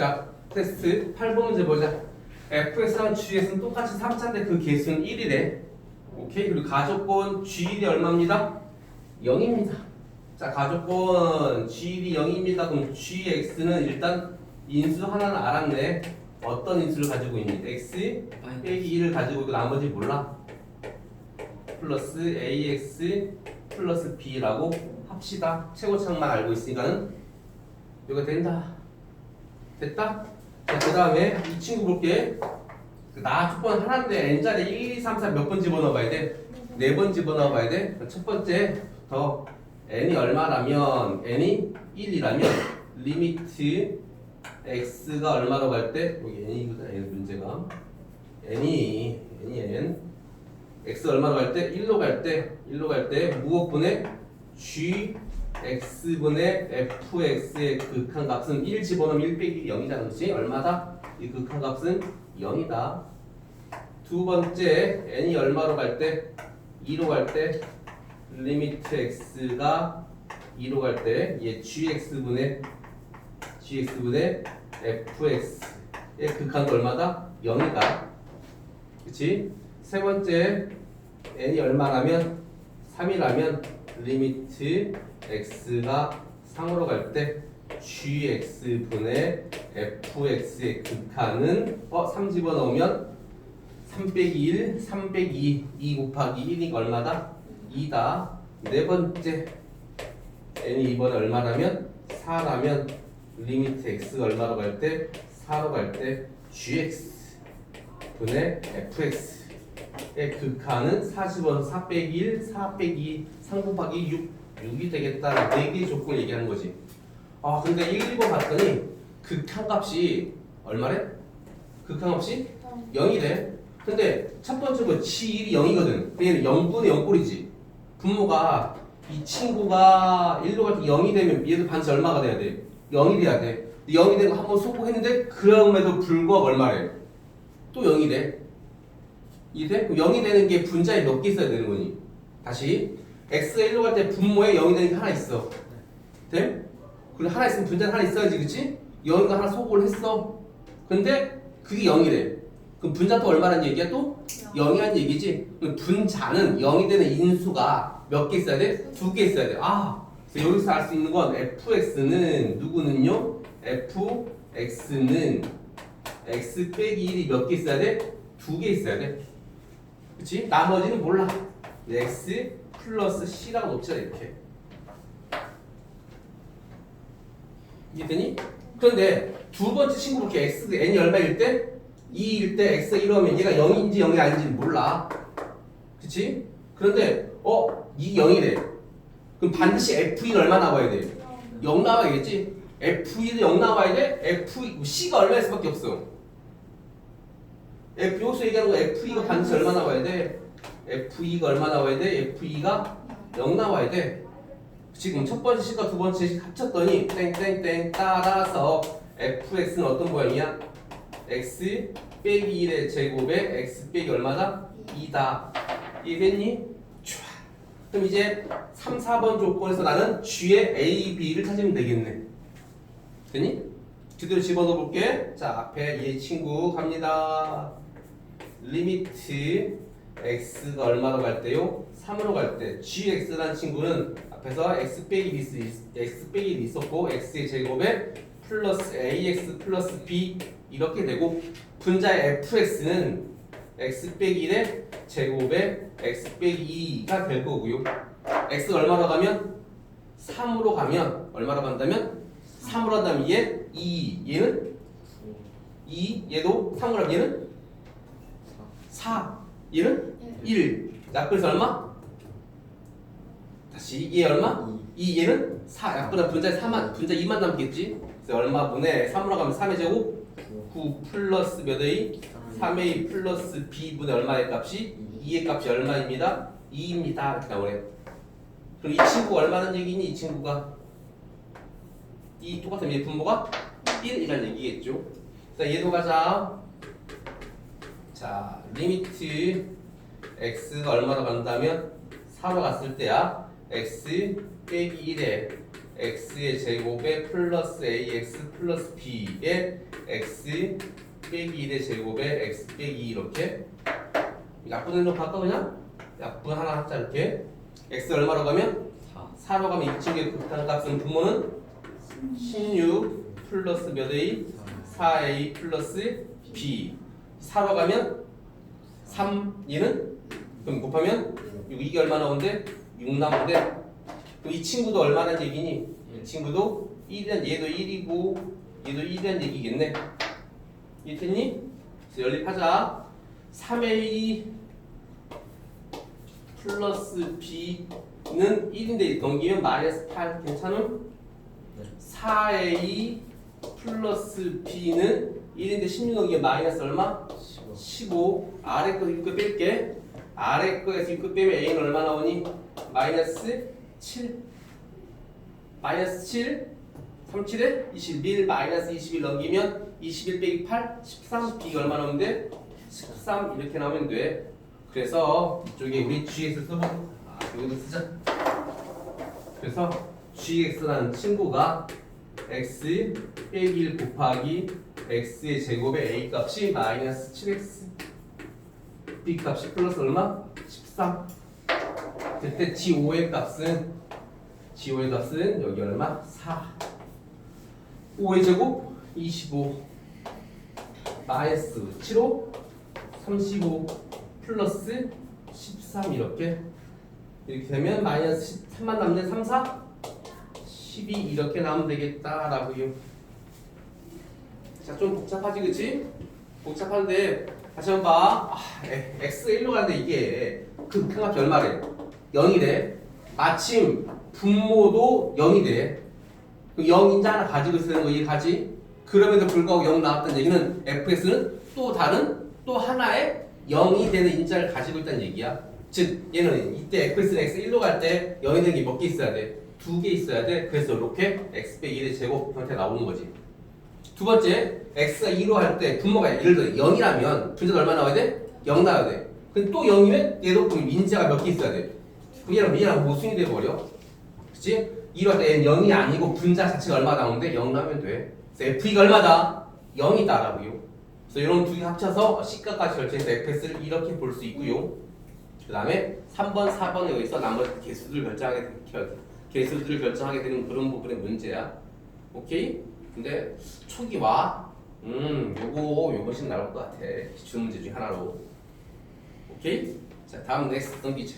자, 테스트 8번 문제 보자. fx랑 gx는 똑같이 3차인데 그 개수는 1이래. 오케이. 그리고 가족권 g1이 얼마입니다? 0입니다. 자, 가족권 g1이 0입니다. 그럼 gx는 일단 인수 하나는 알았네. 어떤 인수를 가지고 있니? x 빼기 1을 가지고 있고 나머지 몰라. 플러스 ax 플러스 b라고 합시다. 최고창만 알고 있으니까는 이거 된다. 됐다? 자, 그 다음에 이 친구 볼게. 그나 조건 하나인데 n자리 1, 2, 3, 4 몇 번 집어넣어봐야 돼? 네 번 집어넣어봐야 돼? 첫 번째부터 n이 얼마라면 n이 1이라면 리미트 x가 얼마로 갈 때? 여기 n이거든, n 문제가. n이, n이 n. x 얼마로 갈 때? 1로 갈 때, 1로 갈 때 무엇분의 g x분의 fx의 극한 값은 1 집어넣으면 1 빼기 0이잖아 그렇지? 얼마다? 이 극한 값은 0이다 두 번째 n이 얼마로 갈 때? 2로 갈 때 리미트 x가 2로 갈 때 얘 gx분의 gx분의 fx의 극한도 얼마다? 0이다 그치? 세 번째 n이 얼마라면 3이라면 리미트 x가 3으로 갈 때 gx분의 fx의 극한은 어? 3 집어넣으면 3 빼기 1, 3 빼기 2, 2 곱하기 1이니까 얼마다? 2다 네 번째 n이 이번에 얼마라면? 4라면 리미트 x가 얼마로 갈 때? 4로 갈 때 gx 분의 fx의 극한은 40원 4 빼기 1, 4 빼기 3 곱하기 6, 6이 되겠다는 네개 조건을 얘기하는 거지. 아 근데 1, 2번 봤더니 극한 값이 얼마래? 극한 값이 0이래. 근데 첫 번째 거 G1이 0이거든. 얘는 0분의 0꼴이지. 분모가 이 친구가 1로 갈 때 0이 되면 얘도 반지 얼마가 돼야 돼? 0이 돼야 돼. 0이 되고 한번 소폭했는데 그럼에도 불구하고 얼마래? 또 0이 돼. 그럼 0이 되는 게 분자에 몇 개 있어야 되는 거니? 다시 x가 1로 갈 때 분모에 0이 되는 게 하나 있어. 돼? 그리고 하나 있으면 분자는 하나 있어야지, 그치? 0이가 하나 소곡을 했어. 근데 그게 0이래. 그럼 분자 또 얼마란 얘기야 또? 0이란 얘기지? 그럼 분자는 0이 되는 인수가 몇 개 있어야 돼? 두 개 있어야 돼. 아, 그래서 여기서 알 수 있는 건 fx는 누구는요? fx는 x 빼기 1이 몇 개 있어야 돼? 두 개 있어야 돼. 그치? 나머지는 몰라. x 플러스 c라고 놓자 이렇게. 이해되니? 그런데 두 번째 친구 볼게 x n이 얼마일 때? 2일 때 x가 1하면 얘가 0인지 0이 아닌지는 몰라. 그치? 그런데 어? 이 0이래. 그럼 반드시 f2가 얼마 나와야 돼? 0 나와야겠지? f2도 0 나와야 돼? f c가 얼마일 수밖에 없어. F 여기서 얘기하는 거 F2가 반드시 얼마 나와야 돼? F2가 얼마 나와야 돼? F2가 0 나와야 돼. 지금 첫 번째 식과 두 번째 식 합쳤더니 땡땡땡 따라서 fx는 어떤 모양이야? x 빼기 1의 제곱에 x 빼기 얼마다? 2다. 이해됐니? 좋아. 그럼 이제 3, 4번 조건에서 나는 g의 a, b를 찾으면 되겠네. 됐니? 그대로 집어넣어 볼게. 자, 앞에 얘 친구 갑니다. 리미트 x가 얼마로 갈 때요? 3으로 갈 때. gx라는 친구는 앞에서 x 빼기 b x 빼기 있었고 x의 제곱에 플러스 ax 플러스 b 이렇게 되고 분자의 fx는 x 빼기 1의 제곱에 x 빼기 2가 될 거고요. x가 얼마로 가면? 3으로 가면 얼마로 간다면? 3으로 한다면 얘 2, 얘는 2, 얘도 3으로 하면 얘는 4, 얘는 1. 약분해서 얼마? 다시 얘 얼마? 2, 얘는 4. 약분한 분자 4만, 분자 2만 남겠지? 그래서 얼마 분의 3으로 가면 3의 제곱 9 플러스 몇 A? 3A 플러스 B분의 얼마의 값이? 2의 값이 얼마입니다? 2입니다. 이렇게 나오네. 그럼 이 친구가 얼마는 얘기니? 이 친구가 이 똑같은 얘 분모가 1이라는 얘기겠죠. 자, 얘도 가자. 자, 리미트 x가 얼마로 간다면 4로 갔을 때야 x 빼기 1에 x의 제곱에 플러스 ax 플러스 b에 x 빼기 1의 제곱에 x 빼기 2 이렇게? 약분을 좀 바꿔 그냥? 약분 하나 하자 이렇게? x 얼마로 가면? 4 4로 가면 이 친구의 극한값은 분모는 16 플러스 몇 a? 4a 플러스 b. 4로 가면 3 얘는 그럼 곱하면 이거 이게 얼마 나오는데 6 나오는데 그럼 이 친구도 얼마나 얘기니? 이 친구도 1이란 얘도 1이고 얘도 1이란 얘기겠네 이랬니? 그래서 연립하자 3a 플러스 b는 1인데 넘기면 마이너스 8 괜찮음? 네. 4a 플러스 b는 1인데 16 넘기면 마이너스 얼마? 15 15 아래 거 이거 뺄게 아래 거에서 이거 빼면 a는 얼마 나오니? 마이너스 7 마이너스 7 37에 21 마이너스 21 넘기면 21 빼기 8 13 b가 얼마 나오는데? 13 이렇게 나오면 돼. 그래서 이쪽에 우리 gx 써보 아 여기도 쓰자. 그래서 gx라는 친구가 x 빼기 1 곱하기 x의 제곱의 a 값이 마이너스 7x b 값이 플러스 얼마? 13 그때 g5의 값은 g5의 값은 여기 얼마? 4 5의 제곱 25 마이너스 7호 35 플러스 13 이렇게 이렇게 되면 마이너스 3만 남는 3, 4 12 이렇게 나오면 되겠다라고요. 자, 좀 복잡하지, 그치? 복잡한데, 다시 한번 봐. 아, 에, X가 1로 가는데 이게 그 극한값이 얼마래? 0이래. 마침 분모도 0이래. 그 0인자 하나 가지고 있는 거 이해가지? 그럼에도 불구하고 0 나왔다는 얘기는 fx는 또 다른 또 하나의 0이 되는 인자를 가지고 있다는 얘기야. 즉 얘는 이때 fx는 x 1로 갈 때 0이 되는 게 몇 개 있어야 돼? 두 개 있어야 돼. 그래서 이렇게 x 빼기 1의 제곱 형태 나오는 거지. 두 번째, x가 2로 할 때 분모가 예를 들어 0이라면 분자가 얼마 나와야 돼? 0 나와야 돼. 근데 또 0이면 얘도 그럼 인자가 몇 개 있어야 돼? 얘랑 얘랑 모순이 돼버려. 그치? 2로 할때 얘는 0이 아니고 분자 자체가 얼마 나오는데 0 나오면 돼. 그래서 f가 얼마다? 0이다라고요. 그래서 이런 두 개 합쳐서 시가까지 결정해서 fs를 이렇게 볼 수 있고요. 그 다음에 3번, 4번에 여기서 나머지 개수들을 결정하게 개수들을 결정하게 되는 그런 부분의 문제야. 오케이? 근데 초기 와. 음, 요거 요것이 나올 것 같아. 기출 문제 중 하나로. 오케이? 자, 다음 넥스트 넘기자.